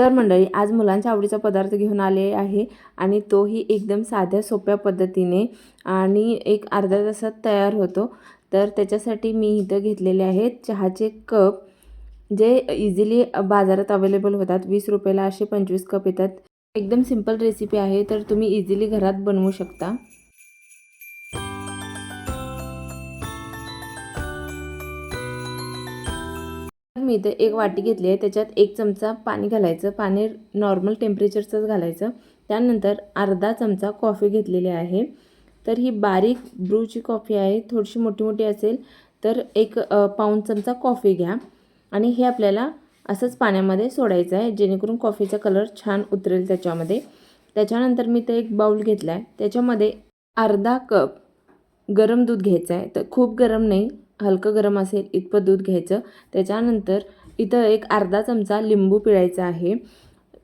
तर मंडळी आज मुलांच्या आवडीचा पदार्थ घेऊन आले आहे आणि तोही एकदम साध्या सोप्या पद्धतीने आणि एक अर्ध्या तासात तयार होतो. तर त्याच्यासाठी मी इथं घेतलेले आहेत चहाचे कप जे इझिली बाजारात अवेलेबल होतात. वीस रुपयाला असे पंचवीस कप येतात. एकदम सिंपल रेसिपी आहे तर तुम्ही इझिली घरात बनवू शकता. मी इथे एक वाटी घेतली आहे. त्याच्यात एक चमचा पाणी घालायचं. पाणी नॉर्मल टेम्परेचरचंच घालायचं. त्यानंतर अर्धा चमचा कॉफी घेतलेली आहे. तर ही बारीक ब्रूची कॉफी आहे. थोडीशी मोठी मोठी असेल तर एक पाऊण चमचा कॉफी घ्या. आणि हे आपल्याला असंच पाण्यामध्ये सोडायचं आहे. जेणेकरून कॉफीचा कलर छान उतरेल त्याच्यामध्ये. त्याच्यानंतर मी ते एक बाऊल घेतला आहे त्याच्यामध्ये अर्धा कप गरम दूध घ्यायचं आहे. तर खूप गरम नाही. हलकं गरम असेल इतपत दूध घ्यायचं. त्याच्यानंतर इथं एक अर्धा चमचा लिंबू पिळायचा आहे.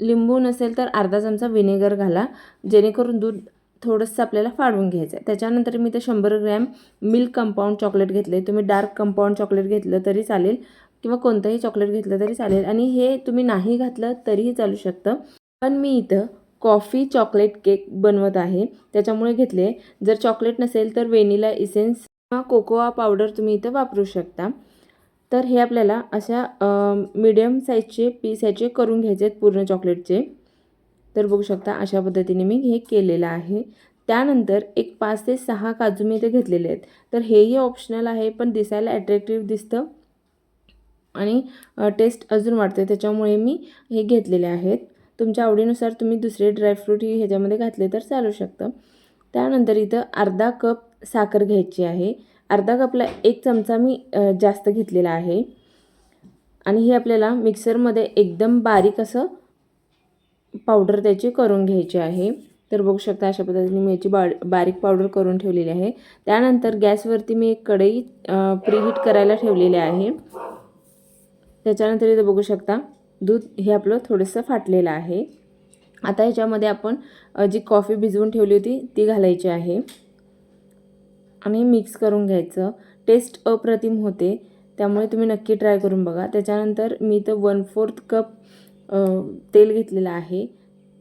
लिंबू नसेल तर अर्धा चमचा विनेगर घाला जेणेकरून दूध थोडंसं आपल्याला फाडून घ्यायचं आहे त्याच्यानंतर मी ते शंभर ग्रॅम मिल्क कंपाऊंड चॉकलेट घेतले तुम्ही डार्क कंपाऊंड चॉकलेट घेतलं तरी चालेल किंवा कोणतंही चॉकलेट घेतलं तरी चालेल. आणि हे तुम्ही नाही घातलं तरीही चालू शकतं. पण मी इथं कॉफी चॉकलेट केक बनवत आहे. त्याच्यामुळे घेतले जर चॉकलेट नसेल तर वेनिला इसेन्स किंवा कोकोआ पावडर तुम्ही इथं वापरू शकता. तर हे आपल्याला अशा मीडियम साईजचे पीस ह्याचे करून घ्यायचे आहेत पूर्ण चॉकलेटचे तर बघू शकता अशा पद्धतीने मी हे केलेलं आहे. त्यानंतर एक पाच ते सहा काजू मी इथे घेतलेले आहेत. तर हेही ऑप्शनल आहे पण दिसायला ॲट्रॅक्टिव्ह दिसतं. आणि टेस्ट अजून वाढते. त्याच्यामुळे मी हे घेतलेले आहेत. तुमच्या आवडीनुसार तुम्ही दुसरे ड्रायफ्रूटही ह्याच्यामध्ये घातले तर चालू शकतं. त्यानंतर इथं अर्धा कप साखर घ्यायची आहे. अर्धा कपला एक चमचा मी जास्त घेतलेला आहे. आणि हे आपल्याला मिक्सरमध्ये एकदम बारीक असं पावडर त्याची करून घ्यायची आहे. तर बघू शकता अशा पद्धतीने मी याची बा बारीक पावडर करून ठेवलेली आहे. त्यानंतर गॅसवरती मी एक कढई प्रीहीट करायला ठेवलेली आहे. त्याच्यानंतर इथं बघू शकता दूध हे आपलं थोडंसं फाटलेलं आहे. आता ह्याच्यामध्ये आपण जी कॉफी भिजवून ठेवली होती ती घालायची आहे. आम्ही मिक्स करून घ्यायचं. टेस्ट अप्रतिम होते. त्यामुळे तुम्ही नक्की ट्राय करून बघा. त्याच्यानंतर मी इथं वन फोर्थ कप तेल घेतलेलं आहे.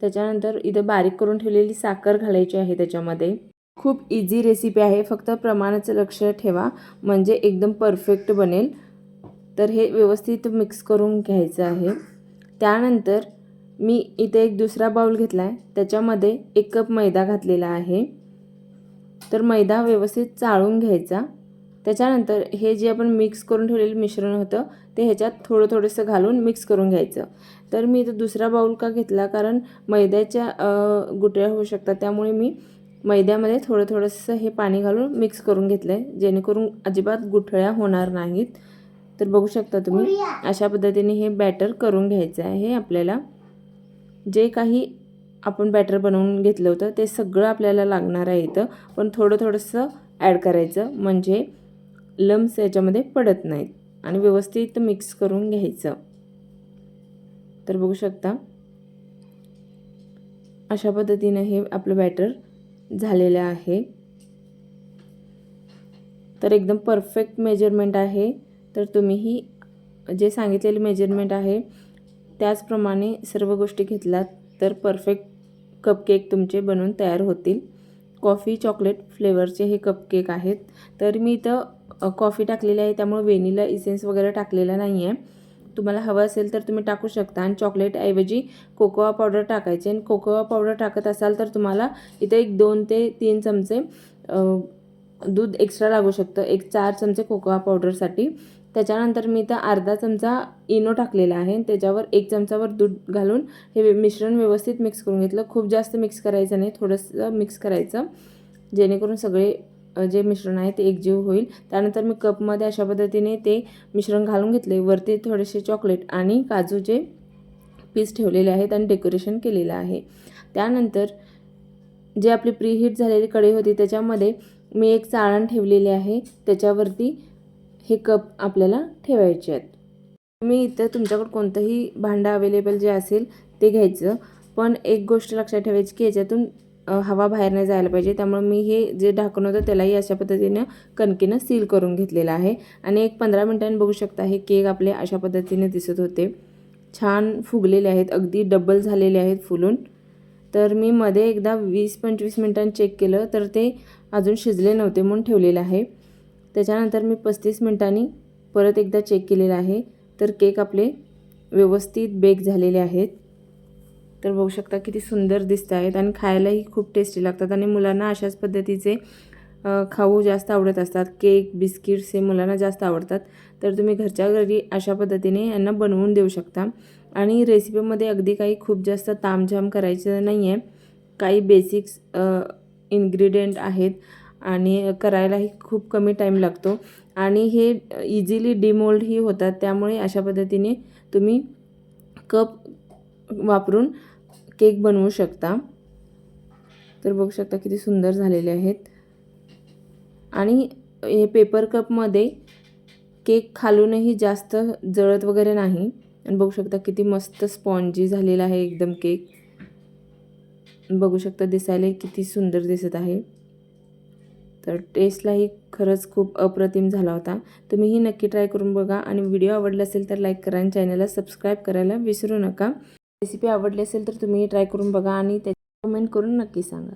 त्याच्यानंतर इथं बारीक करून ठेवलेली साखर घालायची आहे त्याच्यामध्ये. खूप इझी रेसिपी आहे. फक्त प्रमाणाचं लक्ष ठेवा. म्हणजे एकदम परफेक्ट बनेल. तर हे व्यवस्थित मिक्स करून घ्यायचं आहे. त्यानंतर मी इथे एक दुसरा बाउल घेतला आहे त्याच्यामध्ये एक कप मैदा घातलेला आहे. तर मैदा व्यवस्थित चाळून घ्यायचा. त्याच्यानंतर हे जे आपण मिक्स करून ठेवलेलं मिश्रण होतं ते ह्याच्यात थोडं थोडंसं घालून मिक्स करून घ्यायचं. तर मी इथं दुसरा बाऊल का घेतला? कारण मैद्याच्या गुटळ्या गुठळ्या होऊ शकतात. त्यामुळे मी मैद्यामध्ये थोडं थोडंसं हे पाणी घालून मिक्स करून घेतलं आहे जेणेकरून अजिबात गुठळ्या होणार नाहीत. तर बघू शकता तुम्ही अशा पद्धतीने हे बॅटर करून घ्यायचं आहे आपल्याला. जे काही आपण बॅटर बनवून घेतलं होतं. ते सगळं आपल्याला लागणार आहे इथं. पण थोडं थोडंसं ॲड करायचं. म्हणजे लम्स याच्यामध्ये पडत नाहीत. आणि व्यवस्थित मिक्स करून घ्यायचं. तर बघू शकता. अशा पद्धतीनं हे आपलं बॅटर झालेलं आहे. तर एकदम परफेक्ट मेजरमेंट आहे. तर तुम्हीही जे सांगितलेले मेजरमेंट आहे त्याचप्रमाणे सर्व गोष्टी घेतलात तर परफेक्ट कपकेक तुमचे बनवून तयार होतील. कॉफी चॉकलेट फ्लेवरचे हे कपकेक आहेत. तर मी इथं कॉफी टाकलेली आहे. त्यामुळे वेनिला इसेन्स वगैरे टाकलेला नाही आहे तुम्हाला हवं असेल तर तुम्ही टाकू शकता. आणि चॉकलेटऐवजी कोकोवा पावडर टाकायचे. आणि कोकोवा पावडर टाकत असाल तर तुम्हाला इथं एक दोन ते तीन चमचे दूध एक्स्ट्रा लागू शकतं. एक चार चमचे कोकोवा पावडरसाठी त्याच्यानंतर मी इथं अर्धा चमचा इनो टाकलेला आहे. त्याच्यावर एक चमचावर दूध घालून हे मिश्रण व्यवस्थित मिक्स करून घेतलं. खूप जास्त मिक्स करायचं नाही. थोडंसं मिक्स करायचं. जेणेकरून सगळे जे मिश्रण आहे ते एकजीव होईल. त्यानंतर मी कपमध्ये अशा पद्धतीने ते मिश्रण घालून घेतले वरती थोडेसे चॉकलेट आणि काजूचे पीस ठेवलेले आहेत आणि डेकोरेशन केलेलं आहे. त्यानंतर जे आपली प्रीहीट झालेली कढई होती त्याच्यामध्ये मी एक चाळण ठेवलेली आहे. त्याच्यावरती हे कप आपल्याला ठेवायचे आहेत. तुम्ही इथं तुमच्याकडे कोणतंही भांडं अवेलेबल जे असेल ते घ्यायचं. पण एक गोष्ट लक्षात ठेवायची की याच्यातून हवा बाहेर नाही जायला पाहिजे. त्यामुळे मी हे जे ढाकण होतं त्यालाही अशा पद्धतीनं कणकीनं सील करून घेतलेलं आहे. आणि एक पंधरा मिनटांनी बघू शकता हे केक आपले अशा पद्धतीने दिसत होते. छान फुगलेले आहेत. अगदी डबल झालेले आहेत फुलून. तर मी मध्ये एकदा वीस पंचवीस मिनटांनी चेक केलं तर ते अजून शिजले नव्हते म्हणून ठेवलेलं आहे. त्याच्यानंतर मी पस्तीस मिनटांनी परत एकदा चेक केलेलं आहे. तर केक आपले व्यवस्थित बेक झालेले आहेत. तर बघू शकता किती सुंदर दिसत आहेत आणि खायलाही खूप टेस्टी लागतात आणि मुलांना अशाच पद्धतीचे खाऊ जास्त आवडत असतात. केक बिस्किट्स हे मुलांना जास्त आवडतात. तर तुम्ही घरच्या घरी अशा पद्धतीने यांना बनवून देऊ शकता. आणि रेसिपीमध्ये अगदी काही खूप जास्त तामझाम करायचं नाही आहे काही बेसिक्स इन्ग्रेडियंट आहेत. आणि करायलाही खूप कमी टाईम लागतो. आणि हे इझिली डिमोल्डही होतात. त्यामुळे अशा पद्धतीने तुम्ही कप वापरून केक बनवू शकता. तर बघू शकता किती सुंदर झालेले आहेत. आणि हे पेपर कपमध्ये केक खालूनही जास्त जळत वगैरे नाही. आणि बघू शकता किती मस्त स्पॉन्जी झालेला आहे एकदम केक बघू शकता दिसायला किती सुंदर दिसत आहे. तर टेस्टलाही खरंच खूप अप्रतिम झाला होता. तुम्हीही नक्की ट्राय करून बघा आणि व्हिडिओ आवडला असेल तर लाईक करा आणि चॅनलला सबस्क्राईब करायला विसरू नका. रेसिपी आवडली असेल तर तुम्हीही ट्राय करून बघा आणि त्याची कमेंट करून नक्की सांगा.